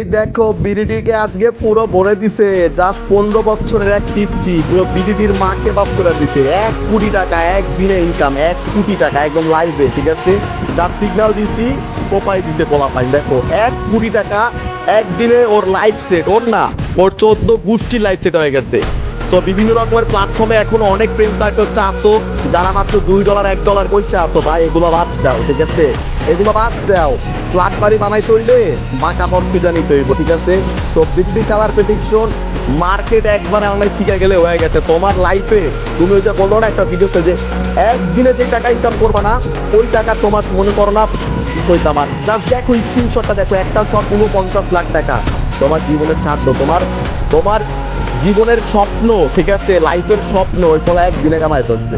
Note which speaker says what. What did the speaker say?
Speaker 1: এই দেখো, বিডিটিকে আজকে পুরো ভরে দিছে। জাস্ট পনেরো বছরের এক পিচ্ছি পুরো বিডিটির মাকে বাপ করে দিছে। এক কোটি টাকা, এক দিনে ইনকাম এক কোটি টাকা, একদম লাইভে ঠিক আছে? যার সিগন্যাল দিছি কোপাই দিছে বলা পাই দেখো। এক কোটি টাকা একদিনে ওর লাইফ সেট ওর না, ওর চোদ্দ গোষ্ঠী লাইফ সেট হয়ে গেছে। তো বিভিন্ন রকমের প্ল্যাটফর্মে এখন অনেক ফ্রেন্ড সার্কেল আসো যারা মাত্র দুই ডলার এক ডলার পয়সা আসো ভাই এগুলো বাদ দাও, ঠিক আছে? এগুলো বাদ দাও। ফ্ল্যাট বাড়ি বানাই চললে বাঁকা পথ জানিতে হইব, ঠিক আছে? তো বিক্রি কালার প্রেডিকশন মার্কেট একবারে অনেক শিখে গেলে হয়ে গেছে। তোমার লাইফে তুমি ওই যে বলল না একটা ভিডিওতে যে, একদিনে যে টাকা ইনকাম করবা না, ওই টাকা তোমার মনে করো না। কইতাম আর জাস্ট দেখো স্ক্রিনশটটা দেখো, একটা শট পঞ্চাশ লাখ টাকা। তোমার জীবনের সাধ্য, তোমার তোমার জীবনের স্বপ্ন, ঠিক আছে? লাইফের স্বপ্ন, ওই ফলে একদিনে কামায় করছে।